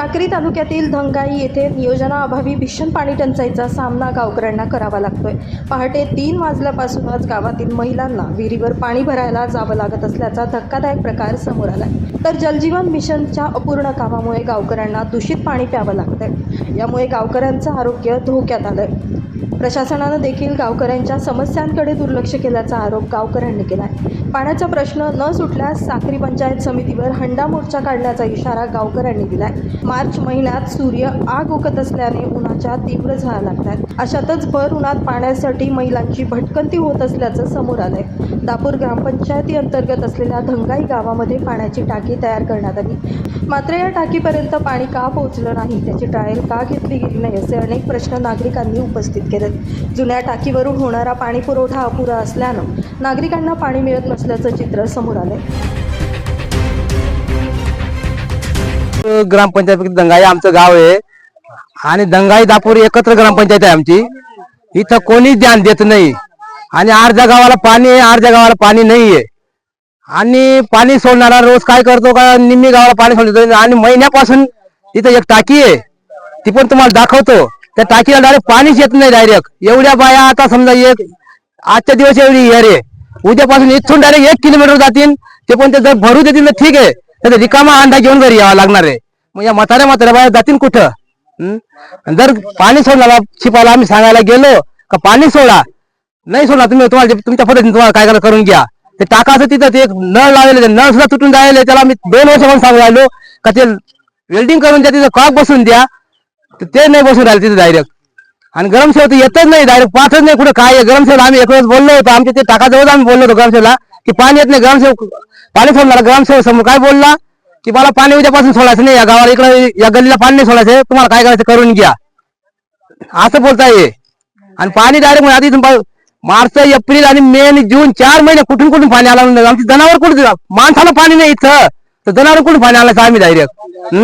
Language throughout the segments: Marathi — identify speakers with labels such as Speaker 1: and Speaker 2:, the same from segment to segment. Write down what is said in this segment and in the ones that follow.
Speaker 1: साक्री तालुक्यातील धंगाई येथे नियोजनाअभावी भीषण पाणी टंचाईचा सामना गावकऱ्यांना करावा लागतोय. पहाटे तीन वाजल्यापासूनच गावातील महिलांना विहिरीवर पाणी भरायला जावं लागत असल्याचा धक्कादायक प्रकार समोर आलाय. तर जलजीवन मिशनच्या अपूर्ण कामामुळे गावकऱ्यांना दूषित पाणी प्यावं लागतंय. यामुळे गावकऱ्यांचं आरोग्य धोक्यात आलंय. प्रशासनानं देखील गावकऱ्यांच्या समस्यांकडे दुर्लक्ष केल्याचा आरोप गावकऱ्यांनी केला आहे पाण्याचा प्रश्न न सुटल्यास साक्री पंचायत समितीवर हंडा मोर्चा काढण्याचा इशारा गावकऱ्यांनी दिलाय. मार्च महिन्यात सूर्य आग ओकत असल्याने उन्हाच्या तीव्र झळा लागतात. अशातच भर उन्हात पाण्यासाठी महिलांची भटकंती होत असल्याचं समोर आलंय. दापूर ग्रामपंचायती अंतर्गत असलेल्या धंगाई गावामध्ये पाण्याची टाकी तयार करण्यात आली. मात्र या टाकीपर्यंत पाणी का पोहोचलं नाही त्याची ट्रायल का घेतली गेली नाही असे अनेक प्रश्न नागरिकांनी उपस्थित केलेत. जुन्या टाकीवरून होणारा पाणी पुरवठा अपुरा असल्यानं नागरिकांना पाणी मिळत असल्याचं चित्र समोर आलंय.
Speaker 2: ग्रामपंचायत दंगाई आमचं गाव आहे. आणि दंगाई दापूर एकत्र ग्रामपंचायत आहे आमची. इथं कोणीच ध्यान देत नाही. आणि अर्ध्या गावाला पाणी आहे अर्ध्या गावाला पाणी नाहीये. आणि पाणी सोडणारा रोज काय करतो का? निम्मी गावाला पाणी सोडतो आणि महिन्यापासून इथं एक टाकी आहे. ती पण तुम्हाला दाखवतो. त्या टाकीला डायरेक्ट पाणीच येत नाही डायरेक्ट एवढ्या बाया आता समजा एक आजच्या दिवस एवढी हेर आहे उद्यापासून इथून डायरेक्ट एक किलोमीटर जातील. ते पण ते जर भरू देतील तर ठीक आहे. तर रिकामा अंडा घेऊन घरी यावा लागणार आहे. मग या म्हाताऱ्या म्हाताऱ्या बाहेर जातील कुठं? जर पाणी सोडला शिपाला आम्ही सांगायला गेलो का पाणी सोडा. नाही सोडा तुम्ही तुम्हाला तुमच्या पद्धतीने तुम्हाला काय करायला करून घ्या. ते टाकाचं तिथं ते एक नळ लावलेलं नळ सुद्धा तुटून जायला त्याला आम्ही दोन वर्षापासून सांगू राहिलो का ते वेल्डिंग करून द्या तिथं कॉक बसून द्या. ते नाही बसून राहिले तिथं डायरेक्ट आणि गरम सेव तर येतच नाही डायरेक्ट पाहतच नाही कुठं काय गरम सेवला आम्ही एक वेळेस बोललो होतो आमच्या ते टाकाजवळ आम्ही बोललो होतो गरमसेवला की पाणी येत नाही गरमसेव पाणी सोडणार गरमसेव समोर काय बोलला? की मला पाणी उद्यापासून सोडायचं नाही या गावाला इकडे या गल्लीला पाणी नाही सोडायचं तुम्हाला काय करायचं करून घ्या. असं बोलता ये आणि पाणी डायरेक्ट म्हणजे आधी इथून मार्च एप्रिल आणि मे आणि जून चार महिने कुठून कुठून पाणी आला आमची जनावर कुठे माणसाला पाणी नाही इथं. तर जनावर कुठून पाणी आलं आम्ही डायरेक्ट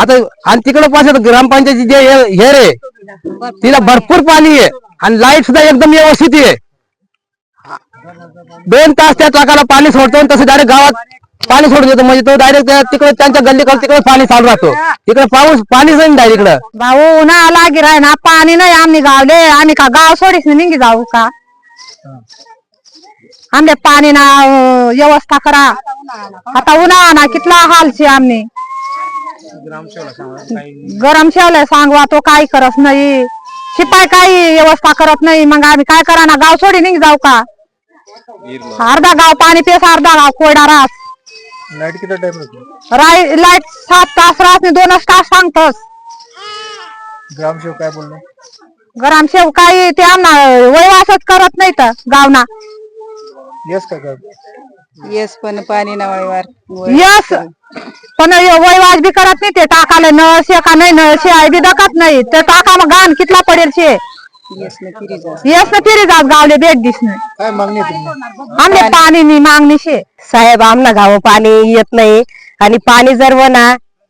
Speaker 2: आता आणि तिकडं पाहिजे ग्रामपंचायती जे हे आहे रे तिला भरपूर पाणी आहे. आणि लाइट सुद्धा एकदम व्यवस्थित आहे. दोन तास त्या टाकाला पाणी सोडतो आणि तसं डायरेक्ट गावात पाणी सोडून देतो. म्हणजे तो डायरेक्ट तिकडे त्यांच्या गल्लीकडे तिकडे पाणी चालू राहतो. तिकडे पाऊस पाणीच नाही डायरेक्ट
Speaker 3: भाऊ उन्हाळा लागी राय ना पाणी नाही आम्ही गावले. आम्ही का गाव सोडीस निघी जाऊ का? आमले पाणी ना व्यवस्था करा. आता उन्हा ना कितला हालशी आमने गरम शेवले सांगवा तो काही करत नाही. शिपाय काही व्यवस्था करत नाही. मग आम्ही काय करा ना गाव सोडी निघ जाऊ का? अर्धा गाव पाणी पेस अर्धा गाव कोरडा रास.
Speaker 4: लाइट किती टाइम
Speaker 3: लाइट सात तास राहत नाही दोनच तास सांगतोस.
Speaker 4: ग्रामसेवक काय बोललो?
Speaker 3: ग्रामसेवक काही ते आम्हाला वयवासच करत नाही तर गावना.
Speaker 4: येस का
Speaker 5: येस पण पाणी ना वाळीवार
Speaker 3: यस पण वयवास बी करत नाही ते टाकाले नळशे का नाही नळशे आहे बी दकत नाही. ते टाका मग गाण कितला पडेल शे?
Speaker 5: येस ना फिरी जा.
Speaker 3: यस ना फिरी जात गावले भेट दिस नाही
Speaker 4: काय मागणी आहे तुम्ही
Speaker 3: आमले पाणी नि मागणी शे.
Speaker 6: साहेब आमना गाव पाणी येत नाही. आणि पाणी जर वना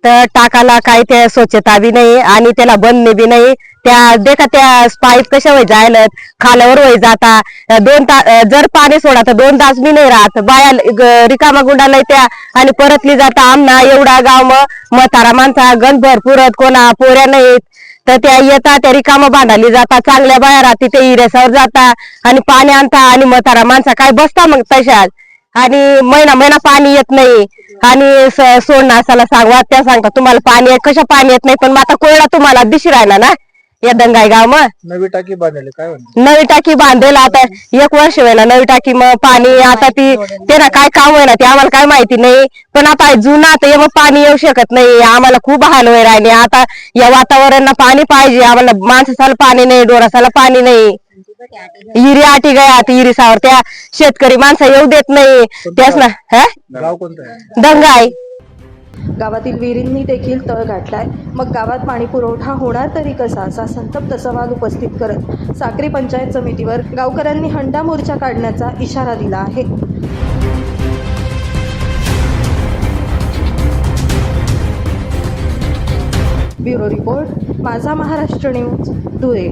Speaker 6: तर टाकाला काही त्या स्वच्छता बी नाही आणि त्याला बंद बी नाही. त्या देखा त्या पाईप कशा वय जायला खाल्यावर वय जाता. दोन तास जर पाणी सोडा तर दोन तास बी नाही राहत. बाया रिकामा गुंडाला त्या आणि परतली जाता आमना एवढा गाव मग म्हातारा माणसा गण भरपूर कोणा पोऱ्या नाहीत. तर त्या येतात त्या रिकामा बांधाली जातात चांगल्या बाया राहते ते इरेसावर जाता आणि पाणी आणता आणि म्हातारा माणसा काय बसता मग तशाच आणि महिना महिना पाणी येत नाही. आणि सोडणं असाला सांगवा त्या सांगता तुम्हाला पाणी आहे कशा पाणी येत नाही पण मग आता कोरडा तुम्हाला दिशी राहिला ना या दंगाई गाव मग.
Speaker 4: नवी टाकी बांधली काय
Speaker 6: नवी टाकी बांधेल आता एक वर्ष व्हायला नवी टाकी मग पाणी आता ती त्याला काय काम होईना ते आम्हाला काय माहिती नाही पण आता जुना आता मग पाणी येऊ शकत नाही आम्हाला खूप हाल होय राहिले आता या वातावरणाला पाणी पाहिजे आम्हाला माणसाला पाणी नाही डोरासाला पाणी नाही. हिरी आटी गया हिरी सावर. त्या शेतकरी माणसं येऊ देत नाही. त्याच ना हा?
Speaker 4: गाव कोणतं आहे?
Speaker 6: दंगाई.
Speaker 1: गावातील विहिरींनी देखील तळ गाठलाय. मग गावात पाणी पुरवठा होणार तरी कसा? असा संतप्त सवाल उपस्थित करत साक्री पंचायत समितीवर गावकऱ्यांनी हंडा मोर्चा काढण्याचा इशारा दिला आहे. ब्युरो रिपोर्ट माझा महाराष्ट्र न्यूज धुळे.